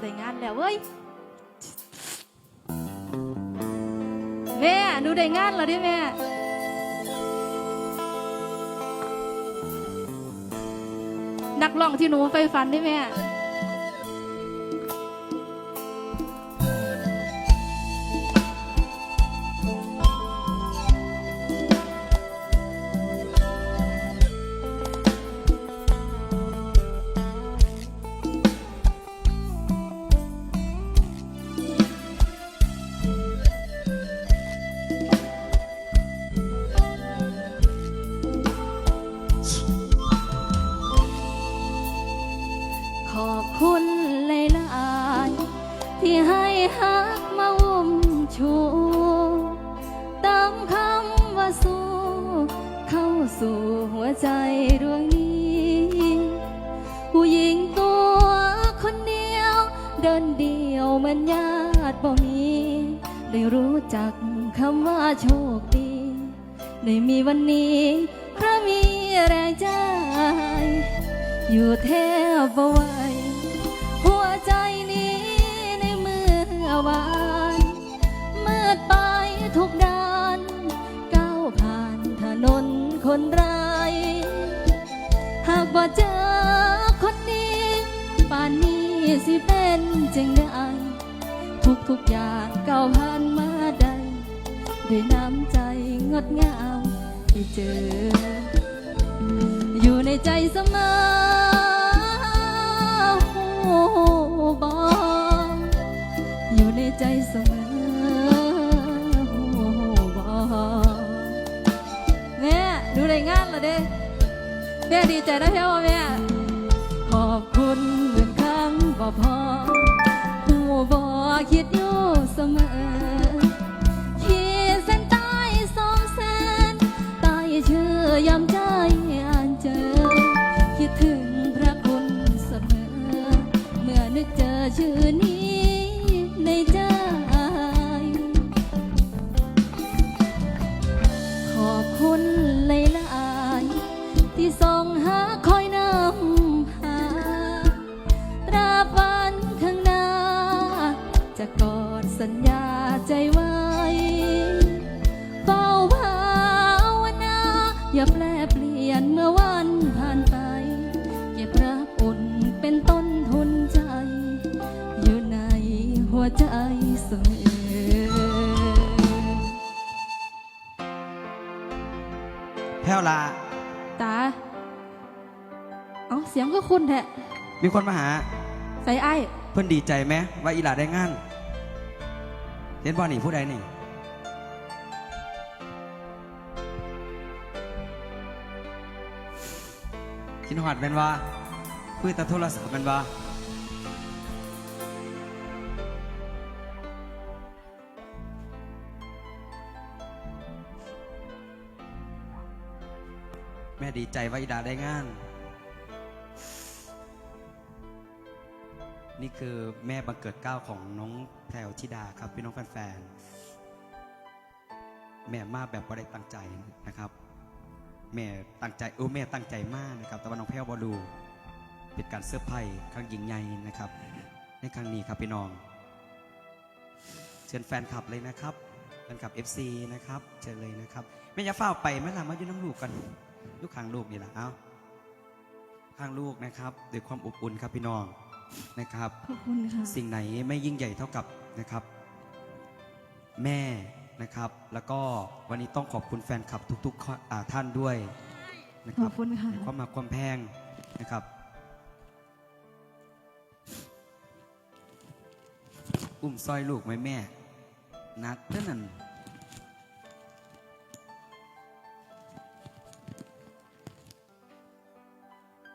ได้งานแล้วเว้ย แม่หนูได้งานแล้วดิแม่ นักร้องที่หนูไปฝันดิแม่ ห้ฮักมาอุ้มชูตามคำว่าสู้เข้าสู่หัวใจดวงนี้ ผู้หญิงตัวคนเดียว เดินเดียวเหมันญาติบ่มี ได้รู้จักคำว่าโชคดี ได้มีวันนี้เพราะมีแรงใจ อยู่แทบบ่ไหว วานมืดไปทุกด้านก้าวผ่านถนนคนไรหากบ่เจอคนดีป่านนี้สิเป็นจังได้ทุกทุกๆอย่างก้าวผ่านมาได้ด้วยน้ำใจงดงามที่เจอ อยู่ในใจเสมอ ใจเสมอแม่ดูรายงานละเด้แม่ดีใจนะเพี่ว่าแม่ขอบคุณเหมือนคำบ่พอหูบอคิดอยู่เสมอ ขีดเส้นใต้สองเส้นใต้ชื่อยา คุณแท้มีคนมาหา ใส่ไอ้ายเพื่อนดีใจไหมว่าอีหลาได้งานเห็นบ่นี่ผู้ใดนี่ คิดหอดเป็นว่าคุยแต่โทรศัพท์เป็นว่าแม่ดีใจว่าอีดาได้งาน นี่คือแม่บังเกิดเก้าของน้องแพรวธิดาครับพี่น้องแฟนๆแม่มาแบบว่ได้ตั้งใจนะครับ แม่ตั้งใจเออแม่ตั้งใจมากนะครับ แต่ว่าน้องแพรวบอลูเป็นการเซอร์ไพรส์ครั้งยิ่งใหญ่นะครับ ในครั้งนี้ครับพี่น้อง เชิญแฟนคลับเลยนะครับแฟนคลับ FC นะครับเชิญเลยนะครับแม่จะเฝ้าไปแม่ลามาอยู่น้ำลูกกันลูกข้างลูกนี่แหละเอาข้างลูกนะครับด้วยความอบอุ่นครับพี่น้อง นะครับ ขอบคุณค่ะ สิ่งไหนไม่ยิ่งใหญ่เท่ากับนะครับ แม่นะครับ แล้วก็วันนี้ต้องขอบคุณแฟนคลับทุกๆข้ออ่าท่านด้วยนะคขรัอบคุณค่ะ ในความมาความแพงนะครับ อุ้มซอยลูกไหมแม่นักเท่านั้น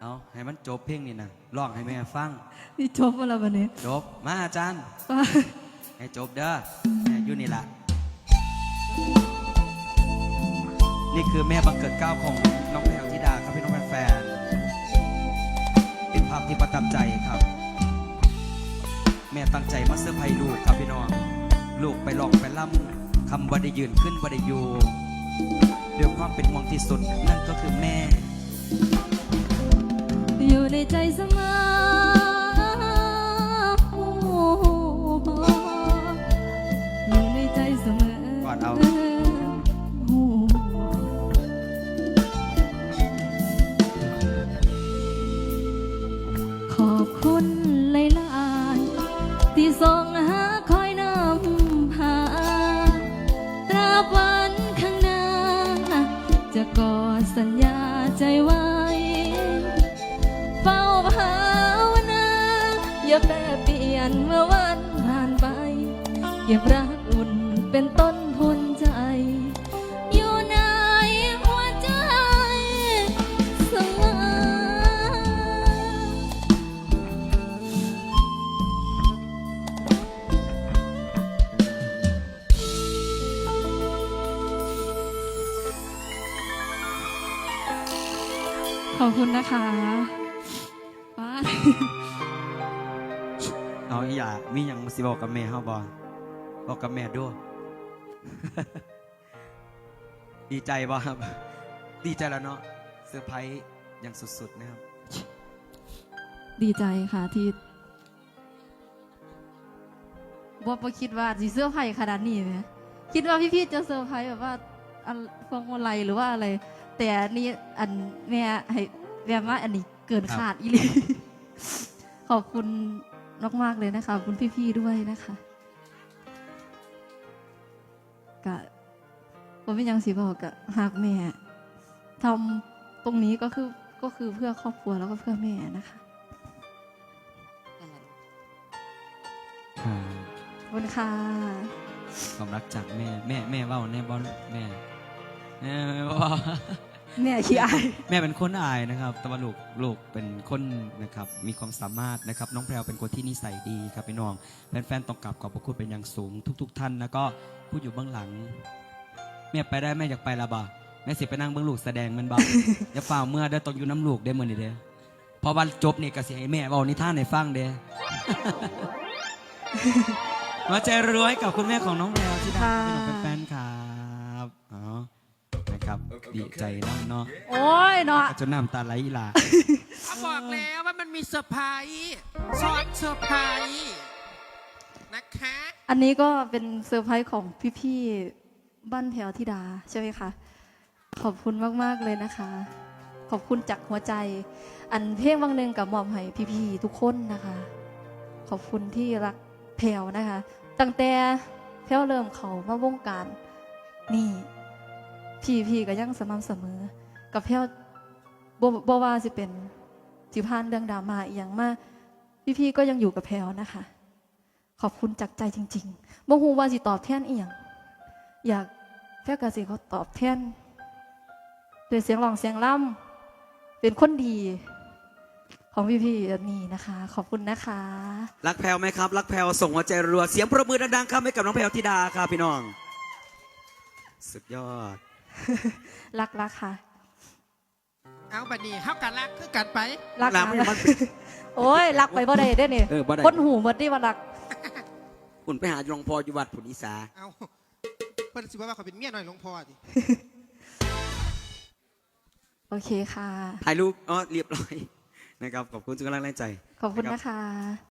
เอาให้มันจบเพลงนี่นะร้องให้แม่ฟัง นี่จบมาแล้ววันนี้จบ มาอาจารย์ ป้าให้จบเด้อแม่อยู่นี่ละ นี่คือแม่บังเกิดเกล้าวของน้องแพรวธิดาครับพี่น้องแฟนๆเป็นภาพที่ประทับใจครับ แม่ตั้งใจมาเซอร์ไพรส์ลูกครับพี่น้อง ลูกไปลองไปล่ำคำบไดยืนขึ้นบไดอยู่ด้วยความเป็นห่วงที่สุด นั่นก็คือแม่ อู่ในใจเสมอเอา ขอบคุณหลยล้านที่ส่งหาคอยนำพาตราบันข้างหน้า จะก่อสัญญาใจว่า อย่าแปรเปลี่ยนเมื่อวันผ่านไป เก็บรักอุ่นเป็นต้นทุนใจ อยู่ในหัวใจเสมอขอบคุณนะคะป้า เอาอีหยามีหยังสิบอกกับแม่เฮาบ่บอกกับแม่ด้วย ดีใจบ่ครับ ดีใจแล้วเนาะเซอร์ไพรส์อย่างสุดๆนะครับ ดีใจค่ะที่ว่าบ่คิดว่าสิเซอร์ไพรส์ขนาดนี้ไหมคิดว่าพี่ๆจะเซอร์ไพรส์แบบว่าอันพวงมาลัยหรือว่าอะไร แต่อันนี้อันแม่ให้แม่ว่าอันนี้เกินขาดอีหลี ขอบคุณ มากๆเลยนะคะขอบคุณพี่ๆด้วยนะคะกะผมเป็นหยังสีบอกกะหากแม่ทำตรงนี้ก็คือก็คือเพื่อครอบครัวแล้วก็เพื่อแม่นะคะค่ะขอบคุณค่ะความรักจากแม่ แม่แม่เว้าแน่บอลแม่แม่แม่เว้า แม่ขี้อายแม่เป็นคนอายนะครับ แต่ว่าลูกลูกเป็นคนนะครับ มีความสามารถนะครับ น้องแพรวเป็นคนที่นิสัยดีครับพี่น้องแฟนๆต้องกลับขอบพระคุณเป็นอย่างสูงทุก ๆ ท่านแล้วก็ผู้อยู่เบื้องหลัง แม่ไปได้แม่อยากไปละบ่แม่สิไปนั่งเบื้องลูกแสดงแมันบ่อย่าฝ่าเมื่อได้อต้องอยู่น้ำลูกได้อมื่อนี้เด้อพอวันจบนี่ก็สิให้แม่เว้านิทานให้ฟังเด้อ มาใจรวยกับคุณแม่ของน้องแพรวที่ได้ค่ะพี่น้องแฟนๆครับอ๋อนะ ครับ ดีใจน้องเนาะโอ้ยเนาะจนน้ำตาไหลอีหลาเขาบอกแล้วว่ามันมีเซอร์ไพรส์ซ้อนเซอร์ไพรส์นะคะ อันนี้ก็เป็นเซอร์ไพรส์ของพี่ๆบ้านแถวธิดาใช่ไหมคะ ขอบคุณมากๆเลยนะคะ ขอบคุณจากหัวใจ อันเพลงบางหนึ่งกับมอบให้พี่ๆทุกคนนะคะ ขอบคุณที่รักแพลวนะคะ ตั้งแต่แพลวเริ่มเขามาวงการนี่ พี่ๆก็ยังสม่ำเสมอ กับแพลวบบ่ว่าสิเป็นสิพานเรื่องดราม่าอหย่างมากพี่ๆก็ยังอยู่กับแพลวนะคะ ขอบคุณจากใจจริงๆบ่ฮู้ว่าสิตอบแทนอีหยังอยากแค่กสิเขาตอบแทนด้วยเสียงร้องเสียงล่ำเป็นคนดี ของพี่ๆแบบนี้นะคะ ขอบคุณนะคะ รักแพลวไหมครับ รักแพลวส่งหัวใจรัวเสียงปรบมือดังๆครับให้กับน้องแพลวธิดาครับพี่น้อง สุดยอด รักรักค่ะ เอาบัดนี้เฮากันรักคือกันไป รักรักนะมัน โอ้ยรักไปบ่ได้เด้อนี่เออบ่ได้ คนหูหมดนี่ว่ารัก คุณไปหาหลวงพ่ออยู่วัดผุนิสาเอาเพิ่นสิว่าเขาเป็นเมียหน่อยหลวงพ่อดิโอเคค่ะ ถ่ายรูปอ๋อเรียบร้อยนะครับขอบคุณทุกกำลังแรงใจขอบคุณนะคะ